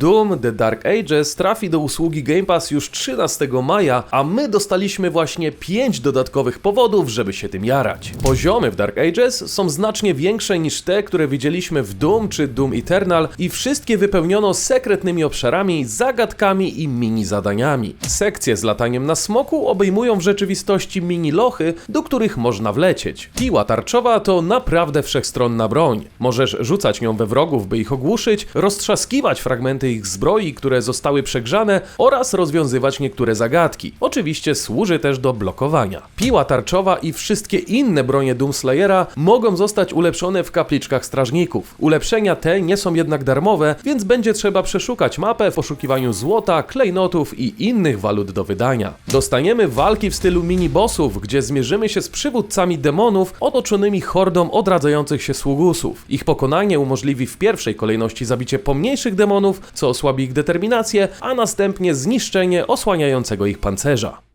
Doom The Dark Ages trafi do usługi Game Pass już 13 maja, a my dostaliśmy właśnie 5 dodatkowych powodów, żeby się tym jarać. Poziomy w Dark Ages są znacznie większe niż te, które widzieliśmy w Doom czy Doom Eternal i wszystkie wypełniono sekretnymi obszarami, zagadkami i mini zadaniami. Sekcje z lataniem na smoku obejmują w rzeczywistości mini lochy, do których można wlecieć. Piła tarczowa to naprawdę wszechstronna broń. Możesz rzucać nią we wrogów, by ich ogłuszyć, roztrzaskiwać fragmenty ich zbroi, które zostały przegrzane oraz rozwiązywać niektóre zagadki. Oczywiście służy też do blokowania. Piła tarczowa i wszystkie inne bronie Doomslayera mogą zostać ulepszone w kapliczkach strażników. Ulepszenia te nie są jednak darmowe, więc będzie trzeba przeszukać mapę w poszukiwaniu złota, klejnotów i innych walut do wydania. Dostaniemy walki w stylu mini-bossów, gdzie zmierzymy się z przywódcami demonów otoczonymi hordą odradzających się sługusów. Ich pokonanie umożliwi w pierwszej kolejności zabicie pomniejszych demonów, co osłabi ich determinację, a następnie zniszczenie osłaniającego ich pancerza.